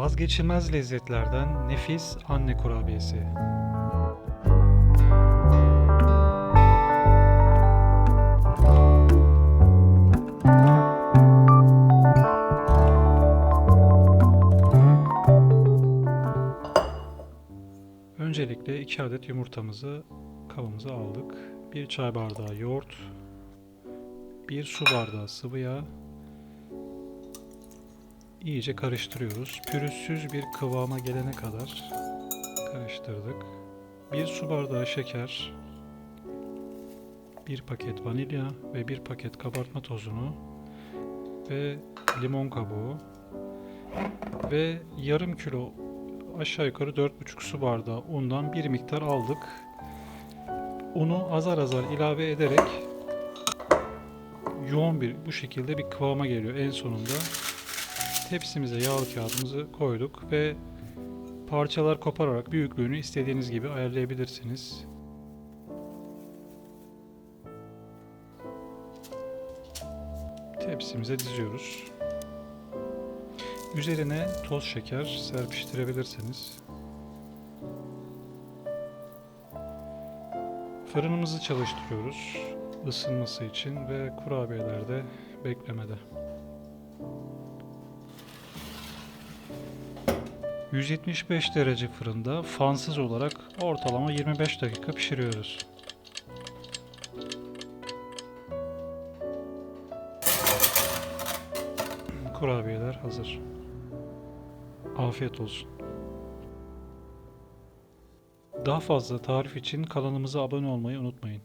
Vazgeçilmez lezzetlerden nefis anne kurabiyesi. Öncelikle 2 adet yumurtamızı kabımıza aldık. 1 çay bardağı yoğurt, 1 su bardağı sıvı yağ, iyice karıştırıyoruz. Pürüzsüz bir kıvama gelene kadar karıştırdık. 1 su bardağı şeker, 1 paket vanilya ve 1 paket kabartma tozunu ve limon kabuğu ve yarım kilo aşağı yukarı 4,5 su bardağı undan bir miktar aldık. Unu azar azar ilave ederek yoğun bir bu şekilde bir kıvama geliyor en sonunda. Tepsimize yağlı kağıdımızı koyduk ve parçalar kopararak büyüklüğünü istediğiniz gibi ayarlayabilirsiniz. Tepsimize diziyoruz. Üzerine toz şeker serpiştirebilirsiniz. Fırınımızı çalıştırıyoruz ısınması için ve kurabiyeler de beklemede. 175 derece fırında fansız olarak ortalama 25 dakika pişiriyoruz. Kurabiyeler hazır. Afiyet olsun. Daha fazla tarif için kanalımıza abone olmayı unutmayın.